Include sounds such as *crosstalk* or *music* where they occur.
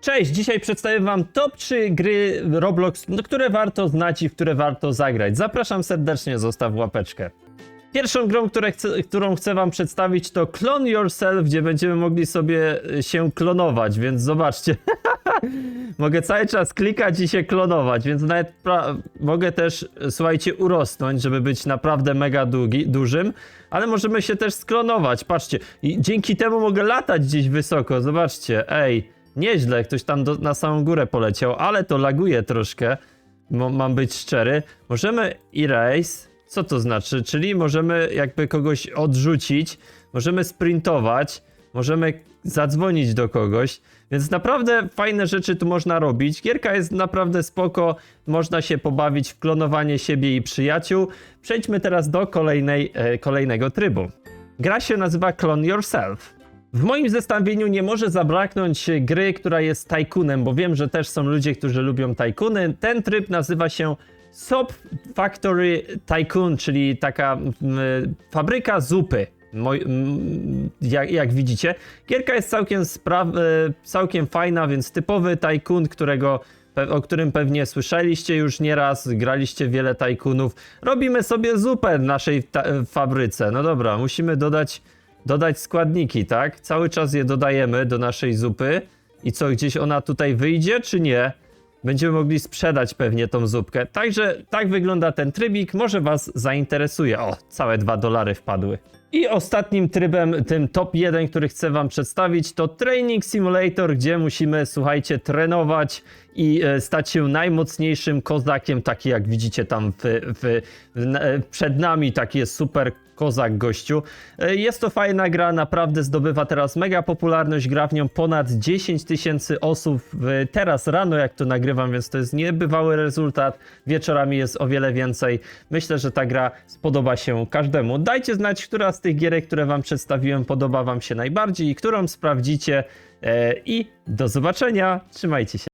Cześć, dzisiaj przedstawię wam top 3 gry Roblox, no, które warto znać i w które warto zagrać. Zapraszam serdecznie, zostaw łapeczkę. Pierwszą grą, chcę, którą chcę wam przedstawić to Clone Yourself, gdzie będziemy mogli sobie y, się klonować, więc zobaczcie. *laughs* mogę cały czas klikać i się klonować, więc nawet mogę też, y, słuchajcie, urosnąć, żeby być naprawdę mega długi, dużym, ale możemy się też sklonować, patrzcie. I dzięki temu mogę latać gdzieś wysoko, zobaczcie, ej. Nieźle, ktoś tam do, na samą górę poleciał, ale to laguje troszkę. Mam być szczery. Możemy erase. Co to znaczy? Czyli możemy jakby kogoś odrzucić, możemy sprintować, możemy zadzwonić do kogoś. Więc naprawdę fajne rzeczy tu można robić. Gierka jest naprawdę spoko, można się pobawić w klonowanie siebie i przyjaciół. Przejdźmy teraz do kolejnej, e, kolejnego trybu. Gra się nazywa Clone Yourself. W moim zestawieniu nie może zabraknąć gry, która jest tajkunem, bo wiem, że też są ludzie, którzy lubią tajkuny. Ten tryb nazywa się Sop Factory Tycoon, czyli taka mm, fabryka zupy. Moj, mm, jak, jak widzicie, gierka jest całkiem, e, całkiem fajna, więc typowy tajkun, którego o którym pewnie słyszeliście już nieraz, graliście wiele tajkunów. Robimy sobie zupę w naszej ta- fabryce. No dobra, musimy dodać dodać składniki, tak? Cały czas je dodajemy do naszej zupy. I co, gdzieś ona tutaj wyjdzie, czy nie? Będziemy mogli sprzedać pewnie tą zupkę. Także tak wygląda ten trybik, może was zainteresuje. O, całe dwa dolary wpadły. I ostatnim trybem, tym top 1, który chcę wam przedstawić, to Training Simulator, gdzie musimy, słuchajcie, trenować i e, stać się najmocniejszym kozakiem, taki jak widzicie tam w, w, w, e, przed nami, taki jest super kozak gościu. E, Jest to fajna gra, naprawdę zdobywa teraz mega popularność, gra w nią ponad 10 tysięcy osób teraz rano, jak to nagrywam, więc to jest niebywały rezultat. Wieczorami jest o wiele więcej. Myślę, że ta gra spodoba się każdemu. Dajcie znać, która z tych gierek, które wam przedstawiłem, podoba wam się najbardziej i którą sprawdzicie. E, I do zobaczenia. Trzymajcie się.